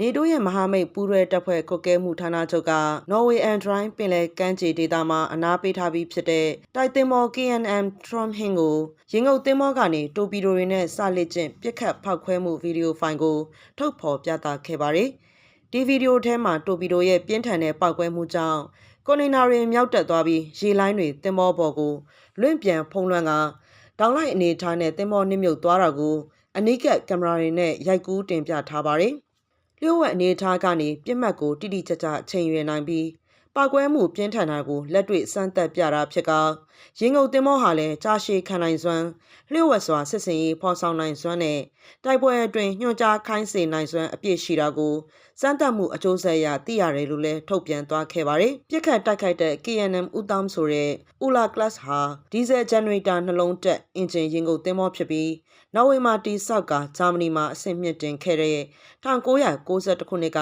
နေတိုးရဲ့မဟာမိတ်ပူးရဲတပ်ဖွဲ့ကွက်ကဲမှုဌာနချုပ်ကနော်ဝေအန်ဒရိုင်းပင်လယ်ကမ်းခြေဒေသမှာအနားပေးထားပြီးဖြစ်တဲ့တိုက်သင်္ဘော KNM Tromhin ကိုရင်ငုတ်သင်္ဘောကနေတိုပီတိုတွေနဲ့စလစ်ကျင့်ပြစ်ခတ်ဖောက်ခွဲမှုဗီဒီယိုဖိုင်ကိုထုတ်ဖော်ပြသခဲ့ပါတယ်။ဒီဗီဒီယိုထဲမှာတိုပီတိုရဲ့ပြင်းထန်တဲ့ပောက်ကွဲမှုကြောင့်ကွန်တိန်နာတွေမြောက်တက်သွားပြီးရေလိုင်းတွေသင်္ဘောပေါ်ကိုလွင့်ပြန်ဖုံးလွှမ်းကတောင်လိုက်အနေထားနဲ့သင်္ဘောနှိမ့်မြုပ်သွားတာကိုအနိကကင်မရာတွေနဲ့ရိုက်ကူးတင်ပြထားပါတယ်။ လျှို့ဝှက်အနေထားကနေပြစ်မှတ်ကိုတိတိကျကျချိန်ရွယ်နိုင်ပြီး ပောက်ကွဲမှုပြင်းထန်တာကိုလက်တွေ့စမ်းသပ်ပြတာဖြစ်ကရင်ငုတ်တင်မောဟာလည်းကြာရှည်ခံနိုင်စွမ်းလျှို့ဝှက်စွာစစ်စင်ရေးဖော်ဆောင်နိုင်စွမ်းနဲ့တိုက်ပွဲအတွင်းညွှန်ကြားခိုင်းစေနိုင်စွမ်းအပြည့်ရှိတာကိုစမ်းသပ်မှုအကျိုးဆက်အရသိရတယ်လို့လည်းထုတ်ပြန်သွားခဲ့ပါတယ်။ပြစ်ခတ်တိုက်ခိုက်တဲ့ KNM ဦးတောင်းဆိုတဲ့ Ula Class ဟာဒီဇယ်ဂျန်နရေတာနှလုံးတက်အင်ဂျင်ရင်ငုတ်တင်မောဖြစ်ပြီးနော်ဝေမှာတိဆောက်ကဂျာမနီမှာအဆင့်မြင့်တင်ခဲ့တဲ့1992ခုနှစ်က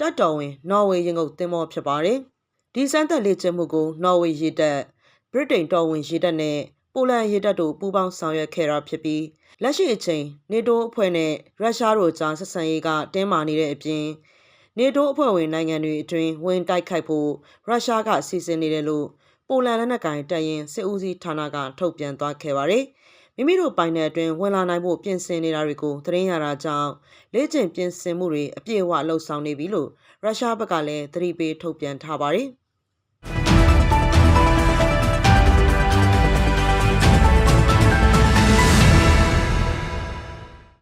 တပ်တော်ဝင်နော်ဝေရင်ငုတ်တင်မောဖြစ်ပါတယ်။ ဒီစမ်းသပ်လေ့ကျင့်မှုကိုနော်ဝေရေတပ်ဗြိတိန်တော်ဝင်ရေတပ်နဲ့ပိုလန်ရေတပ်တို့ပူးပေါင်းဆောင်ရွက်ခဲ့တာဖြစ်ပြီးလက်ရှိအချိန်နေတိုးအဖွဲ့နဲ့ရုရှားတို့ကြားဆက်ဆံရေးကတင်းမာနေတဲ့အပြင်နေတိုးအဖွဲ့ဝင်နိုင်ငံတွေအတွင်းဝင်တိုက်ခိုက်ဖို့ရုရှားကစီစဉ်နေတယ်လို့ပိုလန်လက်နက်ကိုင်တပ်ရင်းစစ်ဦးစီးဌာနကထုတ်ပြန်သွားခဲ့ပါတယ်။ မိမိတို့ပိုင်နယ်အတွင်းဝင်လာနိုင်ဖို့ပြင်ဆင်နေတာတွေကိုသတင်းရတာကြောင့်လေ့ကျင့်ပြင်ဆင်မှုတွေအပြည့်အဝလှုပ်ဆောင်နေပြီလို့ရုရှားဘက်ကလည်းသတိပေးထုတ်ပြန်ထားပါတယ်။